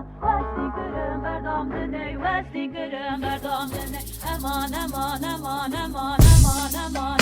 aman Vesti kırım berdam dene Vesti kırım berdam Aman aman aman aman aman aman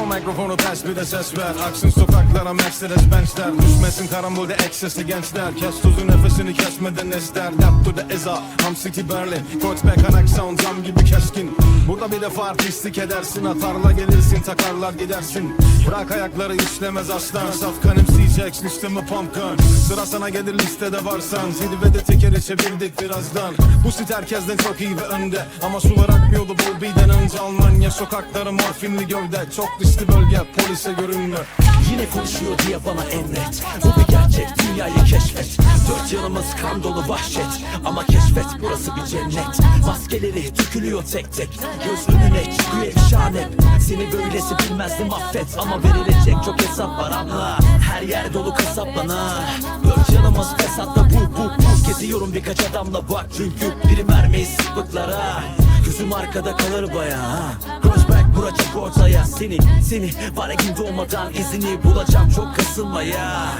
Pro mikrofonu ters bir de ses ver. Aksın sokaklara Mercedes Benz'ler Düşmesin karambolde eksesli gençler. Kes tuzu nefesini kesmeden ester Lap to the eza. Ham City Berlin. Coach mekanik sound cam gibi keskin. Burada bir defa artistlik edersin. Atarla gelirsin takarlar gidersin. Bırak ayakları işlemez aslan. Saf kanımsayacak sistemi pumpkin. Sıra sana gelir listede varsan. Zirvede tekeri çevirdik birazdan. Bu sit herkesten çok iyi ve önde. Ama sular akmıyordu Bobby'den önce Almanya sokakları morfinli gövde? Çok dışlı bölge polise görünme Yine konuşuyor diye bana emret. Bu bir gerçek dünyayı keşfet. Dört yanımız kan dolu vahşet. Ama keşfet burası bir cennet. Maskeleri dökülüyor tek tek. Göz önüne çıkıyor efşane Seni böylesi bilmezdim affet. Ama verilecek çok hesap var anla Her yer dolu kasapla Dört yanımız fesatta bu bu bu. Geziyorum birkaç adamla. Bak çünkü Biri mermiyi sıklıklara? Gözüm arkada kalır baya Crossback vuracak ortaya. Seni seni var gün doğmadan izini bulacağım. Çok kasılmaya